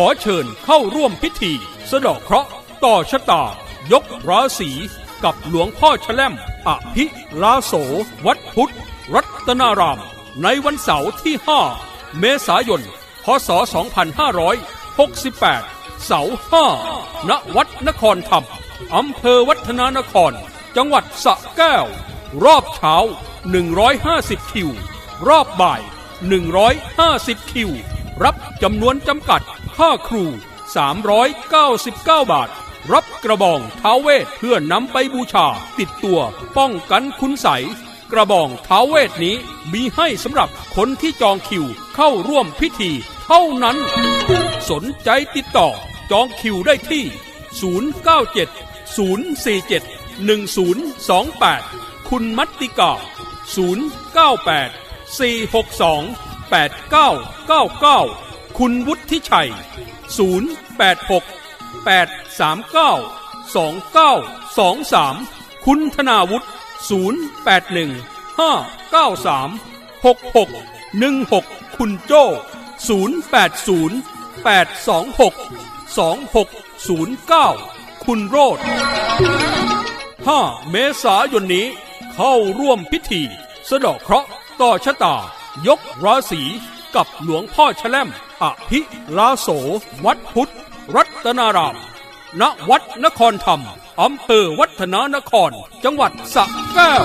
ขอเชิญเข้าร่วมพิธี สะดอกเคราะห์ต่อชะตา ยกราศีกับหลวงพ่อแชล่มอภิลาโส วัดพุทธ รัตนาราม ในวันเสาร์ที่ 5 เมษายน พศ 2568 เสาร์5ณวัดนครธรรมอำเภอวัฒนานคร จังหวัดสระแก้ว รอบเช้า 150 คิว รอบบ่าย 150 คิว รับจำนวนจำกัด ค่าครู 399 บาท รับกระบองท้าเวทเพื่อนำไปบูชา ติดตัว ป้องกันคุณใสยกระบองท้าเวทนี้มีให้สำหรับคนที่จองคิวเข้าร่วมพิธี เท่านั้น สนใจติดต่อจองคิวได้ที่ 097 047 1028 คุณมัตติกา 098 462 8999 คุณวุฒิชัย 086 839 2923 คุณธนาวุฒิ 081 593 6616 คุณโจ้ 080 826 2609 คุณโรด5เมษายนนี้เข้าร่วมพิธี สะดอกเคราะห์ต่อชะตา ยกราศีกับหลวงพ่อแชล่มอภิลาโส วัดพุทธ รัตนาราม ณ วัดนครธรรม อำเภอวัฒนานคร จังหวัดสระแก้ว